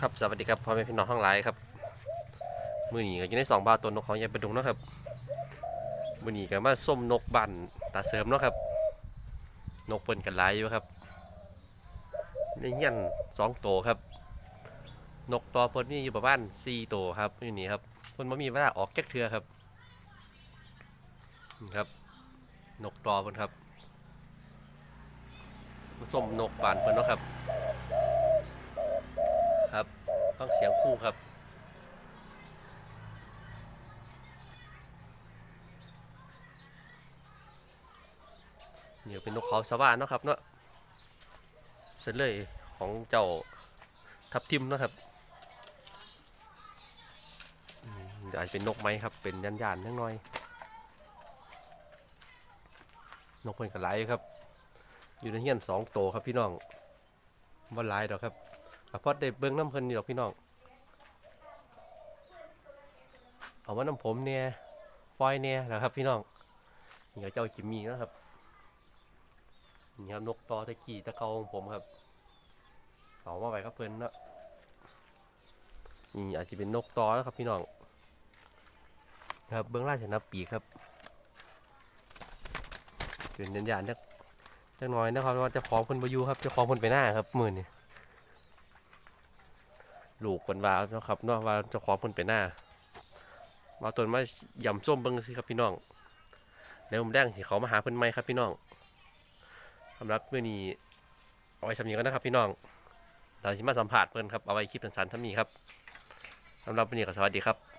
ครับสวัสดีครับพ่อแม่พี่น้องทั้งหลายครับมือหนีก็อยู่ในสองบาทตัวนกของยายประดุงเนาะครับมือหนีก็มาส้มนกบันตาเสริมเนาะครับ นกเปิ้นกันหลายอยู่ครับในเงี้ยนสองตัวครับ นกตัวเปิ้นมีอยู่ประมาณสี่ตัวครับอยู่นี่ครับเพิ่นบ่มีเวลาออกแก๊กเทือครับนะครับ นกตัวเพิ่นครับส้มนกบานเพิ่นเนาะครับ ฟังเสียงคู่ครับเดี๋ยวเป็นนกเขาสวานเนาะครับเนาะเสร็จเลยของเจ้าทับทิมนะครับอาจจะเป็นนกไหมครับ เป็นยันยานนิดหน่อย นกเป็นกระไรครับ อยู่ในเฮียนสองโตวครับพี่น้องว่าลายดอกครับ อะพอได้เบิ้งน้ำเพิ่นนี่ดอกพี่น้อง เอามาน้ำผมเนี่ยปล่อยเนี่ยนะครับพี่น้องนี่ก็เจ้าจิมมี่นะครับนี่ครับนกตอตะกี้ตะเกาของผมครับเอามาไว้ครับเพิ่นเนาะนี่อาจจะเป็นนกตอแล้วครับพี่น้องครับเบื้องล่างจะนับปีกครับเป็นยันยานๆจักจักน้อยนะครับว่าจะของพิ่นบอยูครับจะของพิ่นไปหน้าครับมือนี่ย ลูกคนว่าเนาะครับเนาะว่าเจ้าของเพิ่นไปหน้ามาต้นมายำส้มเบิ่งสิครับพี่น้องแล้วผมแดงสิเขามาหาเพิ่นใหม่ครับพี่น้องสำหรับมื้อนี้เอาไว้สำนีกันนะครับพี่น้องเราสิมาสัมภาษณ์เพิ่นครับเอาไว้คลิปสั้นๆท่านี้ครับสำหรับมื้อนี้ก็สวัสดีครับ